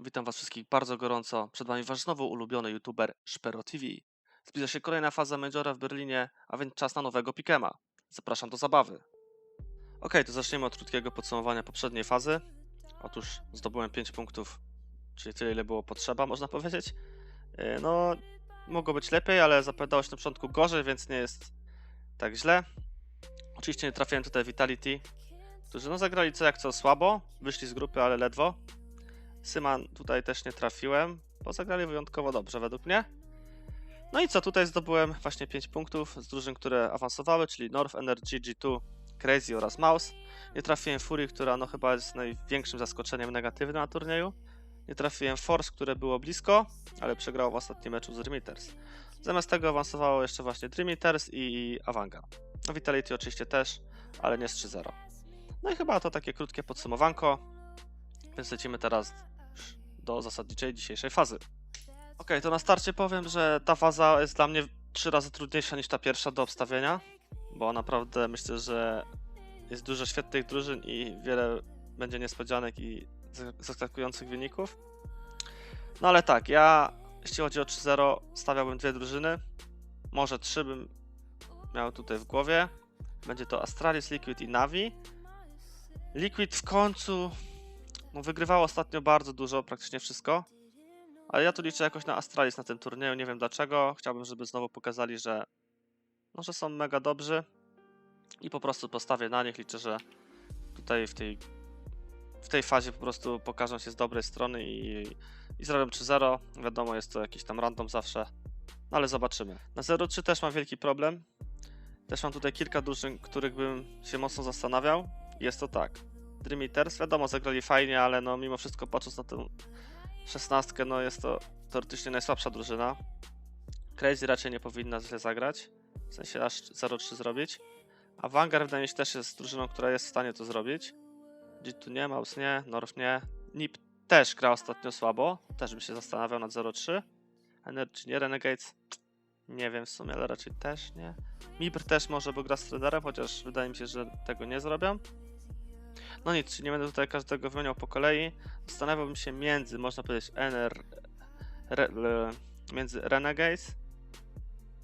Witam Was wszystkich bardzo gorąco. Przed Wami Wasz znowu ulubiony youtuber Szpero TV. Zbliża się kolejna faza Majora w Berlinie, a więc czas na nowego Pikema. Zapraszam do zabawy. Ok, to zaczniemy od krótkiego podsumowania poprzedniej fazy. Otóż zdobyłem 5 punktów, czyli tyle, ile było potrzeba, można powiedzieć. Yy, No, mogło być lepiej, ale zapowiadało się na początku gorzej, więc nie jest tak źle. Oczywiście nie trafiłem tutaj Vitality, którzy no zagrali co jak co słabo, wyszli z grupy, ale ledwo. Syman tutaj też nie trafiłem, bo zagrali wyjątkowo dobrze według mnie. No i co, tutaj zdobyłem właśnie 5 punktów z drużyn, które awansowały, czyli North Energy, G2, Crazy oraz Mouse. Nie trafiłem Fury, która no chyba jest największym zaskoczeniem negatywnym na turnieju. Nie trafiłem Force, które było blisko, ale przegrało w ostatnim meczu z Dreamiters. Zamiast tego awansowało jeszcze właśnie Dreamiters i Avangard. No Vitality oczywiście też, ale nie z 3-0. No i chyba to takie krótkie podsumowanko, więc lecimy teraz do zasadniczej dzisiejszej fazy. Ok, to na starcie powiem, że ta faza jest dla mnie trzy razy trudniejsza niż ta pierwsza do obstawienia, bo naprawdę myślę, że jest dużo świetnych drużyn i wiele będzie niespodzianek i zaskakujących wyników. No ale tak, ja jeśli chodzi o 3-0 stawiałbym dwie drużyny, może trzy bym miał tutaj w głowie. Będzie to Astralis, Liquid i Navi. Liquid w końcu no, wygrywało ostatnio bardzo dużo, praktycznie wszystko. Ale ja tu liczę jakoś na Astralis na tym turnieju, nie wiem dlaczego. Chciałbym, żeby znowu pokazali, że, no, że są mega dobrzy. I po prostu postawię na nich. Liczę, że tutaj w tej, w tej fazie po prostu pokażą się z dobrej strony i, i zrobią 3-0. Wiadomo, jest to jakiś tam random zawsze, no ale zobaczymy. Na 0-3 też mam wielki problem. Też mam tutaj kilka drużyn, których bym się mocno zastanawiał. Jest to tak. Dream Eaters, wiadomo, zagrali fajnie, ale no mimo wszystko patrząc na tę szesnastkę, no jest to teoretycznie najsłabsza drużyna. Crazy raczej nie powinna źle zagrać, w sensie aż 0-3 zrobić. A Vanguard wydaje mi się też jest drużyną, która jest w stanie to zrobić. G2 nie, Mouse nie, North nie. NIP też gra ostatnio słabo, też bym się zastanawiał nad 0-3. Energy nie, Renegades nie wiem w sumie, ale raczej też nie. Mibr też może, bo gra z Traderem, chociaż wydaje mi się, że tego nie zrobią. No nic, nie będę tutaj każdego wymieniał po kolei. Zastanawiałbym się między, można powiedzieć, NR, re, le, między Renegades,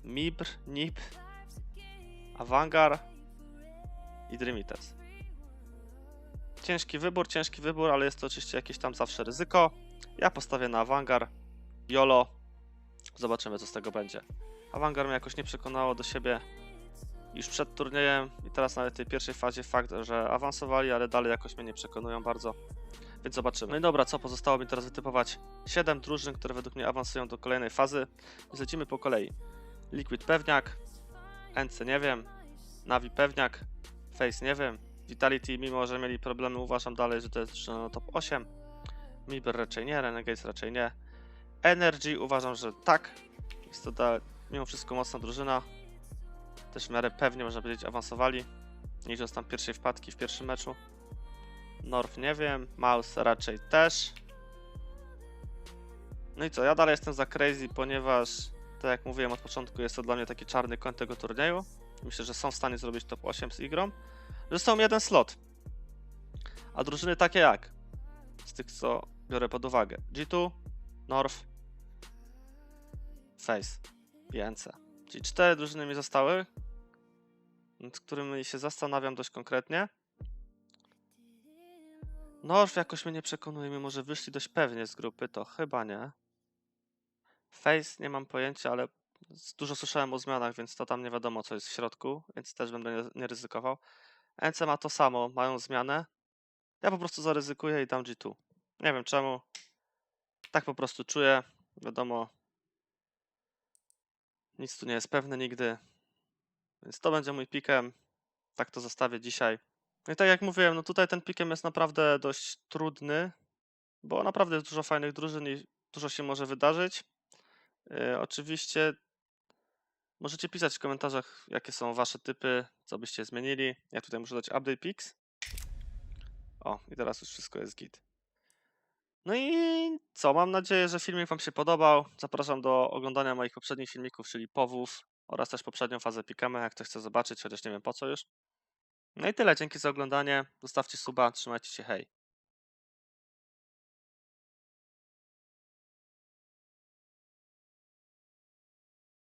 Mibr, NIP, Avangar i Dream Eaters. Ciężki wybór, ciężki wybór, ale jest to oczywiście jakieś tam zawsze ryzyko. Ja postawię na Avangar, YOLO. Zobaczymy, co z tego będzie. Avangar mnie jakoś nie przekonało do siebie już przed turniejem i teraz w tej pierwszej fazie fakt, że awansowali, ale dalej jakoś mnie nie przekonują bardzo, więc zobaczymy. No i dobra, co pozostało mi teraz wytypować? 7 drużyn, które według mnie awansują do kolejnej fazy. Więc lecimy po kolei. Liquid pewniak, NC nie wiem, Navi pewniak, Face nie wiem, Vitality mimo, że mieli problemy uważam dalej, że to jest drużyna na top 8. Mibr raczej nie, Renegades raczej nie. Energy uważam, że tak. Jest to da, mimo wszystko mocna drużyna też w miarę pewnie, można powiedzieć, awansowali. Nie licząc tam pierwszej wpadki w pierwszym meczu. North nie wiem, Mouse raczej też. No i co, ja dalej jestem za crazy, ponieważ, tak jak mówiłem od początku, jest to dla mnie taki czarny koń tego turnieju. Myślę, że są w stanie zrobić top 8 z igrą. Są jeden slot. A drużyny takie jak? Z tych, co biorę pod uwagę. G2, North, Face i NC. Czyli cztery drużyny mi zostały, nad którymi się zastanawiam dość konkretnie. North jakoś mnie nie przekonuje, mimo że wyszli dość pewnie z grupy, to chyba nie. Face nie mam pojęcia, ale dużo słyszałem o zmianach, więc to tam nie wiadomo co jest w środku, więc też będę nie, nie ryzykował. NC ma to samo, mają zmianę. Ja po prostu zaryzykuję i dam G2. Nie wiem czemu. Tak po prostu czuję. Wiadomo, nic tu nie jest pewne nigdy. Więc to będzie mój pikem. Tak to zostawię dzisiaj. No i tak jak mówiłem, no tutaj ten pikiem jest naprawdę dość trudny, bo naprawdę jest dużo fajnych drużyn i dużo się może wydarzyć. Yy, oczywiście możecie pisać w komentarzach, jakie są wasze typy, co byście zmienili. Ja tutaj muszę dać update picks. O, i teraz już wszystko jest git. No i co? Mam nadzieję, że filmik Wam się podobał. Zapraszam do oglądania moich poprzednich filmików, czyli powów oraz też poprzednią fazę pikamy, jak ktoś chce zobaczyć, chociaż nie wiem po co już. No i tyle, dzięki za oglądanie. Zostawcie suba, trzymajcie się, hej.